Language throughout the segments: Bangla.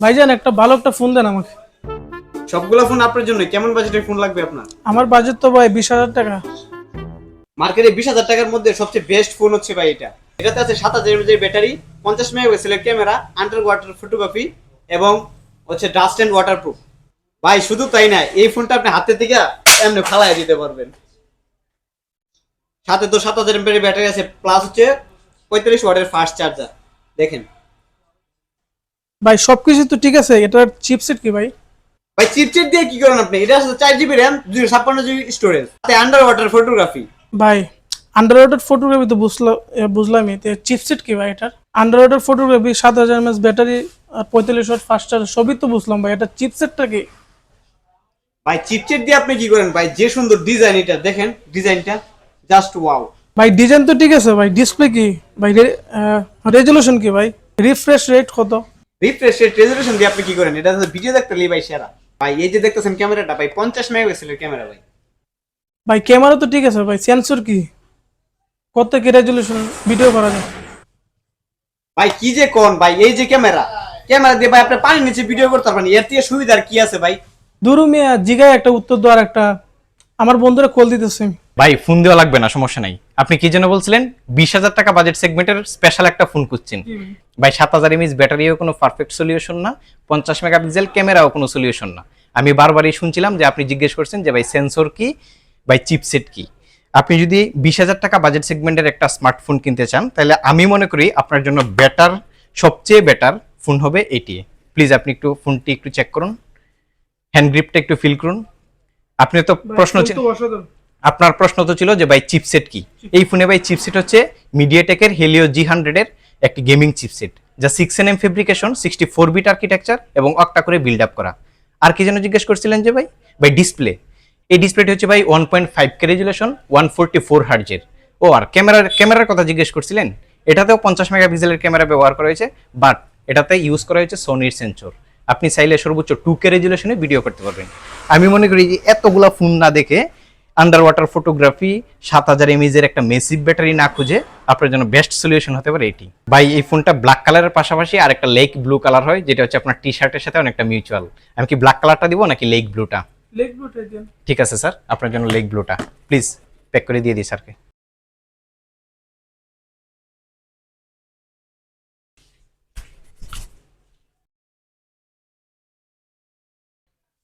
ভাইজান একটা ভালো একটা ফোন দেন আমাকে। সবগুলো ফোন আপনার জন্য কেমন বাজেটের ফোন লাগবে আপনার? আমার বাজেট তো ভাই বিশ হাজার টাকা। মার্কেটে বিশ হাজার টাকার মধ্যে সবচেয়ে বেস্ট ফোন হচ্ছে ভাই এটা। এটাতে আছে সাত হাজার এমএজের ব্যাটারি পঞ্চাশ মেগাপিক্সেলের ক্যামেরা আন্ডার ওয়াটার ফটোগ্রাফি এবং হচ্ছে ডাস্ট অ্যান্ড ওয়াটারপ্রুফ ভাই শুধু তাই না এই ফোনটা আপনি হাতে থেকে এমনি ফালাই দিতে পারবেন। সাথে তো সাত হাজার এমএর ব্যাটারি আছে প্লাস হচ্ছে পঁয়তাল্লিশ ওয়াটের ফাস্ট চার্জার দেখেন ভাই সবকিছু তো ঠিক আছে এটার চিপসেট কি ভাই? ভাই চিপচেট দিয়ে কি করেন আপনি? এটা চার জিবি র্যাম দুশো ছাপ্পান্ন GB storage under water photography ভাই আন্ডার ওয়াটার ফটোগ্রাফি তো বুঝলাম বুঝলামই তো চিপসেট কি ভাই এটার? আন্ডার ওয়াটার ফটোগ্রাফি সাত হাজার এমএস ব্যাটারি আর পঁয়তাল্লিশ ওয়াট ফাস্ট চার্জ সবই তো বুঝলাম ভাই এটা চিপসেটটা কি? ভাই চিপচেট দিয়ে আপনি কি করেন ভাই? যে সুন্দর ডিজাইন এটা দেখেন ডিজাইনটা জাস্ট ওয়াও ভাই ডিজাইন তো ঠিক আছে ভাই ডিসপ্লে কি? ভাই রেজলিউশন কি ভাই? রিফ্রেশ রেট কত? রিফ্রেশ রেট রেজলিউশন দিয়ে আপনি কি করেন? এটা ভিডিও দেখতে লি ভাই সেরা। ভাই এই যে দেখতেছেন ক্যামেরাটা ভাই পঞ্চাশ মেগাপিক্সেলের ক্যামেরা ভাই। ভাই ক্যামেরা তো ঠিক আছে ভাই সেন্সর কি? কত কি রেজলিউশন ভিডিও করা যায়? ভাই কি যে কোন ভাই এই যে ক্যামেরা। ক্যামেরা দিয়ে ভাই আপনি পানির নিচে ভিডিও করতে পারবেন। এর থেকে সুবিধার কি আছে ভাই? দুরু মিয়া জিগায় একটা উত্তর দেওয়ার একটা আমার বন্ধুরা কল দিতেছে। ভাই ফোন দেওয়া লাগবে না সমস্যা নাই। আপনি কি যেন বলছিলেন? বিশ হাজার টাকা বাজেট সেগমেন্টের স্পেশাল একটা ফোন খুঁজছেন। ভাই সাত হাজার এমএস ব্যাটারিও কোনো পারফেক্ট সলিউশন না পঞ্চাশ মেগাপিক্সেল ক্যামেরাও কোনো সলিউশন না। আমি বারবারই শুনছিলাম যে আপনি জিজ্ঞেস করছেন যে ভাই সেন্সর কি? ভাই চিপসেট কি? আপনি যদি বিশ হাজার টাকা বাজেট সেগমেন্টের একটা স্মার্টফোন কিনতে চান তাহলে আমি মনে করি আপনার জন্য বেটার সবচেয়ে বেটার ফোন হবে এটি। প্লিজ আপনি একটু ফোনটি একটু চেক করুন হ্যান্ড গ্রিপটা একটু ফিল করুন। আপনি তো প্রশ্ন ছিল আপনার প্রশ্ন তো ছিল যে ভাই চিপসেট কি? এই ফোনে ভাই চিপসেট হচ্ছে মিডিয়াটেকের হেলিও জি হান্ড্রেডের একটি গেমিং চিপসেট, যা six N M fabrication sixty four bit architecture এবং অক্টা করে বিল্ড আপ করা। আর কি যেন জিজ্ঞেস করছিলেন যে ভাই? ভাই ডিসপ্লে এই ডিসপ্লেটি হচ্ছে ভাই one point five K resolution one forty four হার্জের ও, আর ক্যামেরার ক্যামেরার কথা জিজ্ঞেস করছিলেন? এটাতেও পঞ্চাশ মেগা মেগাপিক্সেলের ক্যামেরা ব্যবহার করা হয়েছে বাট এটাতে ইউজ করা হয়েছে সোনির সেন্সর আপনি চাইলে সর্বোচ্চ টু কে রেজুলেশনে ভিডিও করতে পারবেন। আমি মনে করি যে এতগুলা ফোন না দেখে আন্ডার ওয়াটার ফটোগ্রাফি সাত হাজার এমএজের একটা মেসিভ ব্যাটারি না খুঁজে আপনার জন্য বেস্ট সলিউশন হতে পারে এটি। ভাই এই ফোনটা ব্ল্যাক কালারের পাশাপাশি আর একটা লেক ব্লু কালার হয় যেটা হচ্ছে আপনার টি শার্টের সাথে অনেকটা মিউচুয়াল আমি কি ব্ল্যাক কালারটা দিব নাকি লেক ব্লুটা ঠিক আছে স্যার আপনার জন্য লেক ব্লুটা প্লিজ প্যাক করে দিয়ে দিই স্যারকে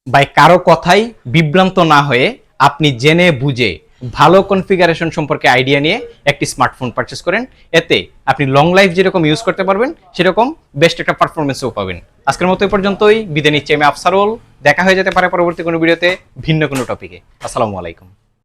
ভাই কারও কথাই বিভ্রান্ত না হয়ে আপনি জেনে বুঝে ভালো কনফিগারেশন সম্পর্কে আইডিয়া নিয়ে একটি স্মার্টফোন পারচেস করেন। এতে আপনি লং লাইফ যেরকম ইউজ করতে পারবেন, সেরকম বেস্ট একটা পারফরমেন্সও পাবেন। আজকের মতো এই পর্যন্তই। বিদায় নিচ্ছি আমি আফসারুল। দেখা হয়ে যেতে পারে পরবর্তী কোনো ভিডিওতে ভিন্ন কোনো টপিকে আসসালামু আলাইকুম।